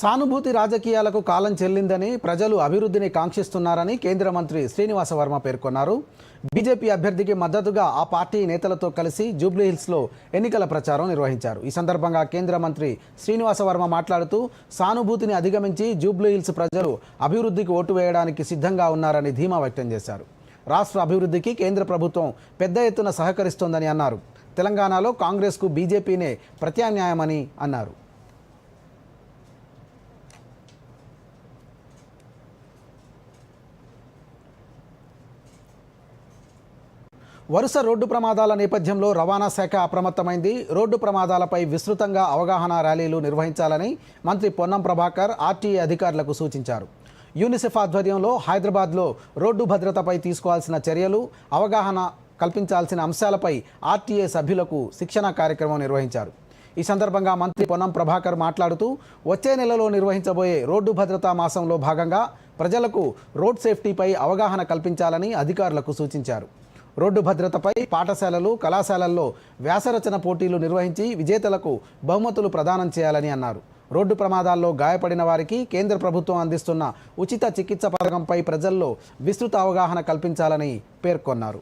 సానుభూతి రాజకీయాలకు కాలం చెల్లిందని ప్రజలు అభివృద్ధిని కాంక్షిస్తున్నారని కేంద్ర మంత్రి శ్రీనివాస వర్మ పేర్కొన్నారు. బీజేపీ అభ్యర్థికి మద్దతుగా ఆ పార్టీ నేతలతో కలిసి జూబ్లీహిల్స్లో ఎన్నికల ప్రచారం నిర్వహించారు. ఈ సందర్భంగా కేంద్ర మంత్రి శ్రీనివాస వర్మ మాట్లాడుతూ సానుభూతిని అధిగమించి జూబ్లీహిల్స్ ప్రజలు అభివృద్ధికి ఓటు వేయడానికి సిద్ధంగా ఉన్నారని ధీమా వ్యక్తం చేశారు. రాష్ట్ర అభివృద్ధికి కేంద్ర ప్రభుత్వం పెద్ద ఎత్తున సహకరిస్తోందని అన్నారు. తెలంగాణలో కాంగ్రెస్కు బీజేపీనే ప్రత్యామ్నాయమని అన్నారు. వరుస రోడ్డు ప్రమాదాల నేపథ్యంలో రవాణా శాఖ అప్రమత్తమైంది. రోడ్డు ప్రమాదాలపై విస్తృతంగా అవగాహన ర్యాలీలు నిర్వహించాలని మంత్రి పొన్నం ప్రభాకర్ ఆర్టీఏ అధికారులకు సూచించారు. యూనిసెఫ్ ఆధ్వర్యంలో హైదరాబాద్లో రోడ్డు భద్రతపై తీసుకోవాల్సిన చర్యలు అవగాహన కల్పించాల్సిన అంశాలపై ఆర్టీఏ సభ్యులకు శిక్షణ కార్యక్రమం నిర్వహించారు. ఈ సందర్భంగా మంత్రి పొన్నం ప్రభాకర్ మాట్లాడుతూ వచ్చే నెలలో నిర్వహించబోయే రోడ్డు భద్రతా మాసంలో భాగంగా ప్రజలకు రోడ్ సేఫ్టీపై అవగాహన కల్పించాలని అధికారులకు సూచించారు. రోడ్డు భద్రతపై పాఠశాలలు కళాశాలల్లో వ్యాసరచన పోటీలు నిర్వహించి విజేతలకు బహుమతులు ప్రదానం చేయాలని అన్నారు. రోడ్డు ప్రమాదాల్లో గాయపడిన వారికి కేంద్ర ప్రభుత్వం అందిస్తున్న ఉచిత చికిత్స పథకంపై ప్రజల్లో విస్తృత అవగాహన కల్పించాలని పేర్కొన్నారు.